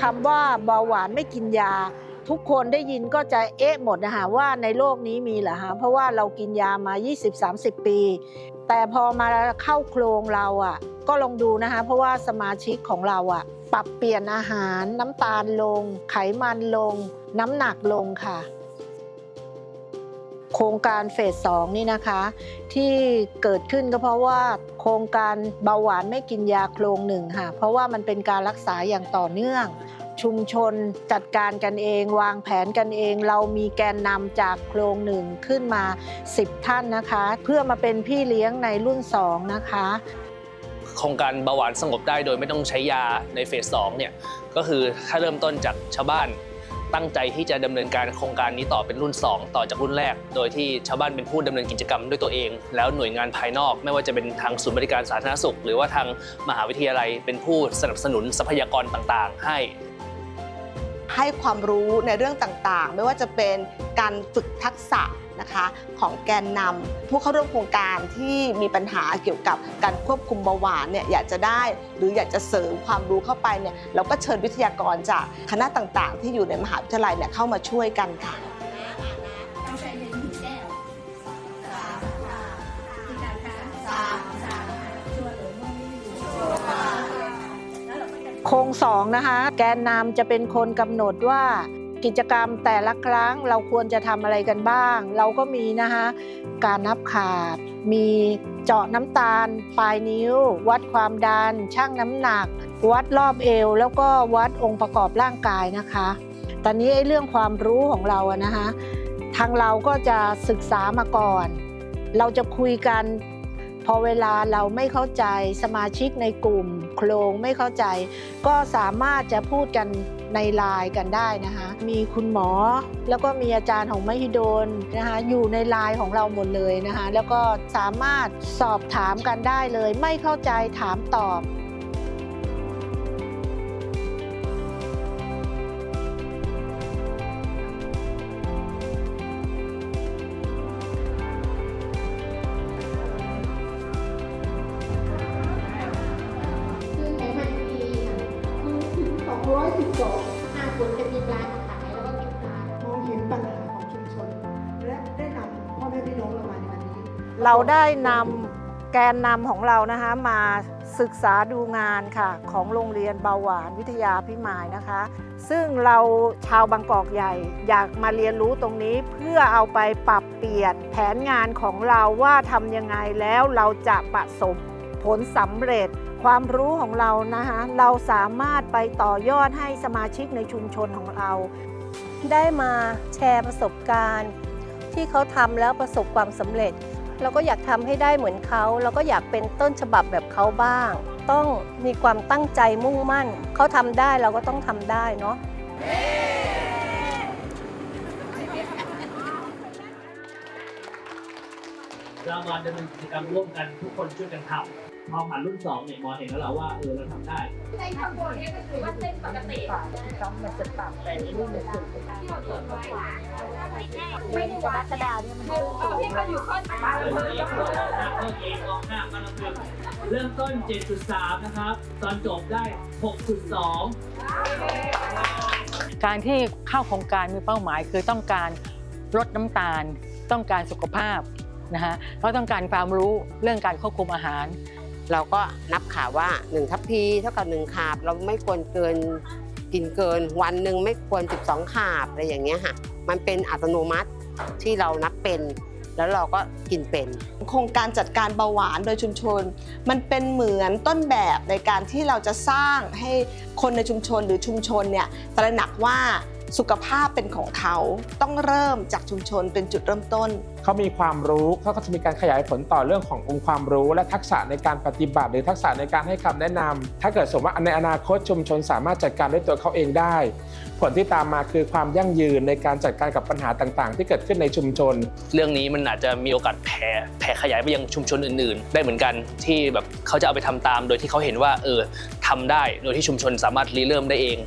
คำว่าเบาหวานไม่กินยา ทุกคนได้ยินก็จะเอ๊ะหมดนะคะว่าในโลกนี้มีเหรอฮะเพราะว่าเรากินยามา 20-30 ปี แต่พอมาเข้าโครงเราอะก็ลองดูนะคะ เพราะว่าสมาชิกของเราอะปรับเปลี่ยนอาหารน้ำตาลลง ไขมันลง น้ำหนักลงค่ะ โครงการเฟสสองนี่นะคะ ที่เกิดขึ้นก็เพราะว่าโครงการเบาหวานไม่กินยาโครงหนึ่งค่ะ เพราะว่ามันเป็นการรักษาอย่างต่อเนื่อง ชุมชนจัดการกันเอง วางแผนกันเอง เรามีแกนนำจากโครงหนึ่งขึ้นมา 10 ท่านนะคะ เพื่อมาเป็นพี่เลี้ยงในรุ่น 2 นะคะโครงการเบาหวานสงบได้โดยไม่ต้องใช้ยาในเฟสสองเนี่ยก็คือถ้าเริ่มต้นจากชาวบ้าน ตั้งใจที่จะดำเนินการโครงการนี้ต่อเป็นรุ่น 2 ต่อจากรุ่นแรก โดยที่ชาวบ้านเป็นผู้ดำเนินกิจกรรมด้วยตัวเอง แล้วหน่วยงานภายนอก ไม่ว่าจะเป็นทางศูนย์บริการสาธารณสุข หรือว่าทางมหาวิทยาลัย เป็นผู้สนับสนุนทรัพยากรต่างๆ ให้ให้ความรู้ในเรื่องต่างๆ ไม่ว่าจะเป็นการฝึกทักษะ นะคะของแกนนำผู้เข้าร่วมโครงการที่มีปัญหาเกี่ยวกับการควบคุมเบาหวานเนี่ยอยากจะได้หรืออยากจะเสริมความรู้เข้าไปเนี่ยเราก็เชิญวิทยากรจากคณะต่างๆ ที่อยู่ในมหาวิทยาลัยเนี่ยเข้ามาช่วยกันค่ะต้องใช้เป็นถึงแก้วสามค่ะที่การค้าสามสามชัวร์หรือไม่ชัวร์แล้วเราก็จะโครงสองนะคะ แกนนำจะเป็นคนกำหนดว่า กิจกรรมแต่ละครั้งเราควรจะทำอะไรกันบ้าง เราก็มีนะคะการนับขาด มีเจาะน้ำตาล ปลายนิ้ว วัดความดันชั่งน้ำหนัก วัดรอบเอว แล้วก็วัดองค์ประกอบร่างกายนะคะ ตอนนี้ไอ้เรื่องความรู้ของเราอะนะคะทางเราก็จะศึกษามาก่อน เราจะคุยกัน พอเวลาเราไม่เข้าใจสมาชิกในกลุ่ม โครงไม่เข้าใจ ก็สามารถจะพูดกันในไลน์กันได้นะคะ มีคุณหมอแล้วก็มีอาจารย์ของมหิดลนะคะอยู่ในไลน์ของเราหมดเลยนะคะ แล้วก็สามารถสอบถามกันได้เลย ไม่เข้าใจถามตอบ 212ห้าคนจะมีร้านขายแล้วก็เก็บร้านมองเห็นปัญหาของชุมชน และได้นำพ่อแม่พี่น้องเรามาในวันนี้ เราได้นำแกนนำของเรานะคะมาศึกษาดูงานค่ะ ของโรงเรียนเบาหวานวิทยาพิมายนะคะ ซึ่งเราชาวบางกอกใหญ่ อยากมาเรียนรู้ตรงนี้เพื่อเอาไปปรับเปลี่ยนแผนงานของเราว่าทำยังไงแล้วเราจะประสบผลสำเร็จ ความรู้ของเรานะคะเราสามารถไปต่อยอดให้สมาชิกในชุมชนของเรา ได้มาแชร์ประสบการณ์ ที่เขาทำแล้วประสบความสำเร็จ เราก็อยากทำให้ได้เหมือนเขาเราก็อยากเป็นต้นฉบับแบบเขาบ้าง ต้องมีความตั้งใจมุ่งมั่น เขาทำได้เราก็ต้องทำได้เนาะ เรามาดำเนินกิจกรรมร่วมกันทุกคนช่วยกันทำพอผ่านรุ่นสองเนี่ยหมอเห็นแล้วแหละว่าเออเราทำได้เส้นข้างบนนี่ก็ถือว่าเส้นปกติต้องมันจะปรับไปรุ่นหนึ่งที่เราตรวจไว้ไม่ได้วัดกระดาษเนี่ยมันเอาที่เขาอยู่ข้างบ้านเริ่มต้นเองออกหน้ามาลำดึงเริ่มต้น 7.3 นะครับ ตอนจบได้ 6.2 การที่เข้าโครงการมีเป้าหมายคือต้องการลดน้ำตาล ต้องการสุขภาพ นะฮะเขาต้องการความรู้เรื่องการควบคุมอาหาร เราก็นับขาว่า1ทัพพีเท่ากับ1ขาบ เราไม่ควรเกินกินเกิน วันหนึ่งไม่ควร 12ขาบอะไรอย่างเงี้ยค่ะมันเป็นอัตโนมัติที่เรานับเป็น แล้วเราก็กินเป็น โครงการจัดการเบาหวานโดยชุมชน มันเป็นเหมือนต้นแบบในการที่เราจะสร้างให้คนในชุมชนหรือชุมชนเนี่ยตระหนักว่า สุขภาพเป็นของเขาต้องเริ่มจากชุมชนเป็นจุดเริ่มต้น เขามีความรู้เขาก็จะมีการขยายผลต่อเรื่องขององค์ความรู้ และทักษะในการปฏิบัติ หรือทักษะในการให้คำแนะนำถ้าเกิดสมมติว่าในอนาคตชุมชนสามารถจัดการด้วยตัวเขาเองได้ ผลที่ตามมาคือความยั่งยืนในการจัดการกับปัญหาต่างๆ ที่เกิดขึ้นในชุมชน เรื่องนี้มันอาจจะมีโอกาสแผ่แผ่ขยายไปยังชุมชนอื่น ๆ ได้เหมือนกันที่แบบเขาจะเอาไปทำตาม โดยที่เขาเห็นว่าเออทำได้โดยที่ชุมชนสามารถรีเริ่มได้เอง